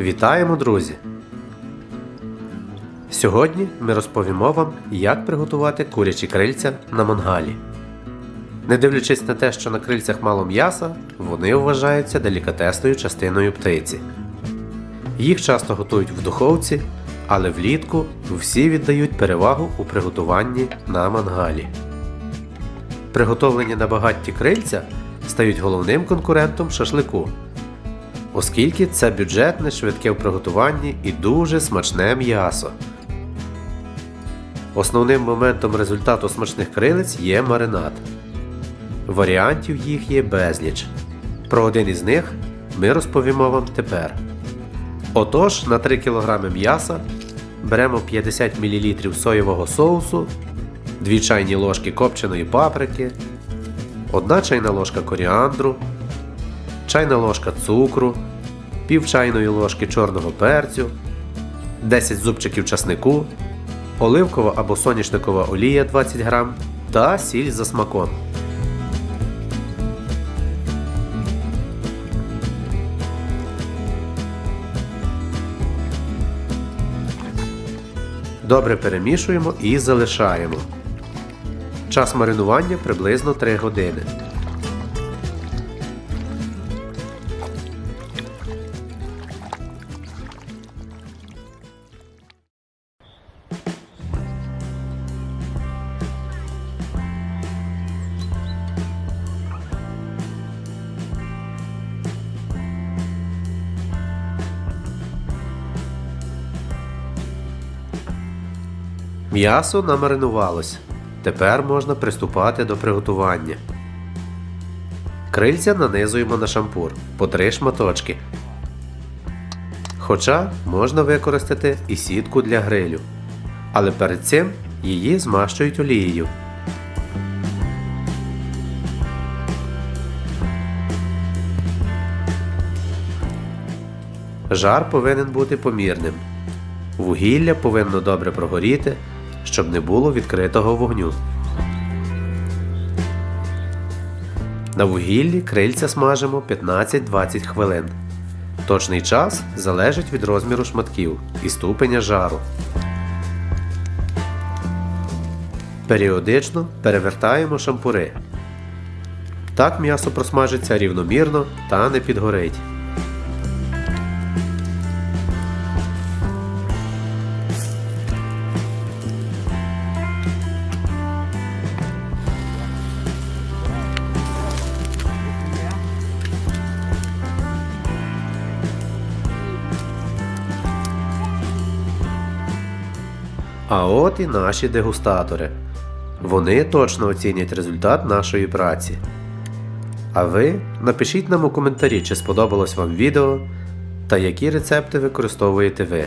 Вітаємо, друзі! Сьогодні ми розповімо вам, як приготувати курячі крильця на мангалі. Не дивлячись на те, що на крильцях мало м'яса, вони вважаються делікатесною частиною птиці. Їх часто готують в духовці, але влітку всі віддають перевагу у приготуванні на мангалі. Приготовлені на багатті крильця стають головним конкурентом шашлику, оскільки це бюджетне, швидке в приготуванні і дуже смачне м'ясо. Основним моментом результату смачних крилиць є маринад. Варіантів їх є безліч. Про один із них ми розповімо вам тепер. Отож, на 3 кг м'яса беремо 50 мл соєвого соусу, 2 чайні ложки копченої паприки, 1 чайна ложка коріандру, чайна ложка цукру, пів чайної ложки чорного перцю, 10 зубчиків часнику, оливкова або соняшникова олія 20 г та сіль за смаком. Добре перемішуємо і залишаємо. Час маринування приблизно 3 години. М'ясо намаринувалось. Тепер можна приступати до приготування. Крильця нанизуємо на шампур по три шматочки. Хоча можна використати і сітку для грилю. Але перед цим її змащують олією. Жар повинен бути помірним. Вугілля повинно добре прогоріти, щоб не було відкритого вогню. На вугіллі крильця смажимо 15-20 хвилин. Точний час залежить від розміру шматків і ступеня жару. Періодично перевертаємо шампури. Так м'ясо просмажиться рівномірно та не підгорить. А от і наші дегустатори. Вони точно оцінять результат нашої праці. А ви напишіть нам у коментарі, чи сподобалось вам відео та які рецепти використовуєте ви.